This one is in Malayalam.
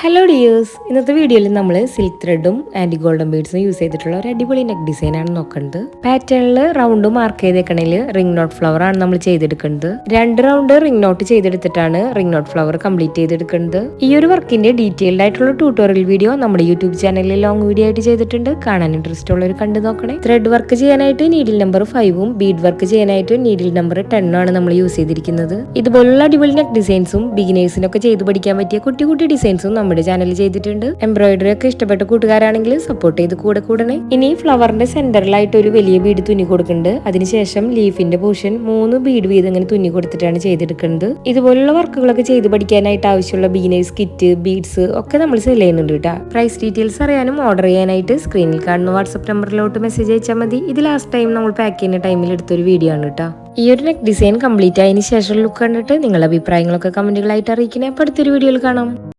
ഹലോ ഡിയേഴ്സ് ഇന്നത്തെ വീഡിയോയിൽ നമ്മൾ സിൽക്ക് ത്രെഡും ആന്റി ഗോൾഡൻ ബീഡ്സും യൂസ് ചെയ്തിട്ടുള്ള ഒരു അടിപൊളി നെക്ക് ഡിസൈനാണ് ആണ് നോക്കുന്നത് പാറ്റേണിൽ റൗണ്ട് മാർക്ക് ചെയ്തേക്കണേൽ റിംഗ് നോട്ട് ഫ്ലവർ ആണ് നമ്മൾ ചെയ്തെടുക്കുന്നത് രണ്ട് റൗണ്ട് റിംഗ് നോട്ട് ചെയ്തെടുത്തിട്ടാണ് റിംഗ് നോട്ട് ഫ്ലവർ കംപ്ലീറ്റ് ചെയ്തെടുക്കുന്നത് ഈ ഒരു വർക്കിന്റെ ഡീറ്റെയിൽഡ് ആയിട്ടുള്ള ട്യൂട്ടോറിയൽ വീഡിയോ നമ്മുടെ യൂട്യൂബ് ചാനലിൽ ലോങ് വീഡിയോ ആയിട്ട് ചെയ്തിട്ടുണ്ട്. കാണാൻ ഇൻട്രസ്റ്റ് ഉള്ളവർ കണ്ടു നോക്കണേ. ത്രെഡ് വർക്ക് ചെയ്യാനായിട്ട് നീഡിൽ നമ്പർ ഫൈവും ബീഡ് വർക്ക് ചെയ്യാനായിട്ട് നീഡിൽ നമ്പർ ടെണ്ണും ആണ് നമ്മൾ യൂസ് ചെയ്തിരിക്കുന്നത്. ഇതുപോലുള്ള അടിപൊളി നെക്ക് ഡിസൈൻസും ബിഗിനേഴ്സിനൊക്കെ ചെയ്തു പഠിക്കാൻ പറ്റിയ കുട്ടി കുട്ടി ഡിസൈൻസും നമ്മുടെ ചാനൽ ചെയ്തിട്ടുണ്ട്. എംബ്രോയിഡറി ഒക്കെ ഇഷ്ടപ്പെട്ട കൂട്ടുകാരാണെങ്കിൽ സപ്പോർട്ട് ചെയ്ത് കൂടെ കൂടണേ. ഇനി ഫ്ലവറിന്റെ സെന്ററിലായിട്ട് ഒരു വലിയ ബീഡ് തുന്നി കൊടുക്കുന്നുണ്ട്. അതിനുശേഷം ലീഫിന്റെ പോർഷൻ മൂന്ന് ബീഡ് വീതം ഇങ്ങനെ തുന്നി കൊടുത്തിട്ടാണ് ചെയ്തെടുക്കുന്നത്. ഇതുപോലുള്ള വർക്കുകളൊക്കെ ചെയ്ത് പഠിക്കാനായിട്ട് ആവശ്യമുള്ള ബീനേഴ്സ് കിറ്റ് ബീഡ്സ് ഒക്കെ നമ്മൾ സെൽ ചെയ്യുന്നുണ്ട് കേട്ടോ. പ്രൈസ് ഡീറ്റെയിൽസ് അറിയാനും ഓർഡർ ചെയ്യാനായിട്ട് സ്ക്രീനിൽ കാണുന്ന വാട്സ്ആപ്പ് നമ്പറിലോട്ട് മെസ്സേജ് അയച്ചാൽ മതി. ഇത് ലാസ്റ്റ് ടൈം നമ്മൾ പാക്ക് ചെയ്യുന്ന ടൈമിൽ എടുത്തൊരു വീഡിയോ ആണ് കേട്ടോ. ഈ ഒരു നെക്ക് ഡിസൈൻ കംപ്ലീറ്റ് ആയതിനു ശേഷം ലുക്ക് കണ്ടിട്ട് നിങ്ങളുടെ അഭിപ്രായങ്ങളൊക്കെ കമന്റുകളായിട്ട് അറിയിക്കണേ. അപ്പോൾ അടുത്തൊരു വീഡിയോയിൽ കാണാം.